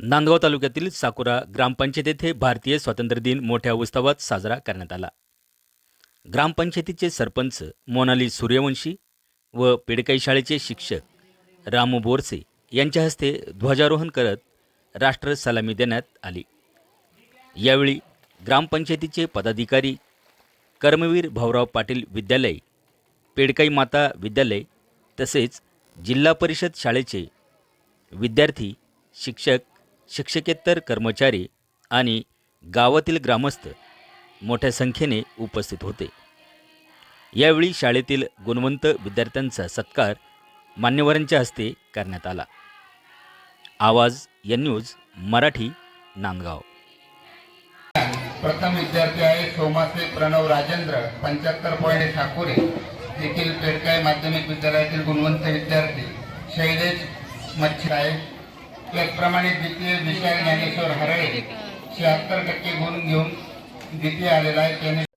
नांदगाव तालुक्यातील साकुरा ग्रामपंचायत येथे भारतीय स्वातंत्र्य दिन मोठ्या उत्सवात साजरा करण्यात आला. ग्रामपंचायतीचे सरपंच मोनाली सूर्यवंशी व पेडकाई शाळेचे शिक्षक रामू बोरसे यांच्या हस्ते ध्वजारोहण करत राष्ट्र सलामी देण्यात आली. यावेळी ग्रामपंचायतीचे पदाधिकारी कर्मवीर भाऊराव पाटील विद्यालय पेडकाई माता विद्यालय तसेच जिल्हा परिषद शाळेचे विद्यार्थी शिक्षक शिक्षकेतर कर्मचारी आणि गावातील ग्रामस्थ मोठ्या संख्येने उपस्थित होते. यावेळी शाळेतील गुणवंत विद्यार्थ्यांचा सत्कार मान्यवरांच्या हस्ते करण्यात आला. आवाज या न्यूज मराठी नांदगाव. प्रथम विद्यार्थी आहे सोमासे प्रणव राजेंद्र पंच्याहत्तर पॉईंट ठाकुरे. देखील पेडकाय माध्यमिक विद्यालयातील गुणवंत विद्यार्थी शैलेश मच्छी आहे त्याचप्रमाणे द्वितीय विशाल ज्ञानेश्वर हरळे शहात्तर टक्के गुण घेऊन द्वितीय आलेला आहे. त्याने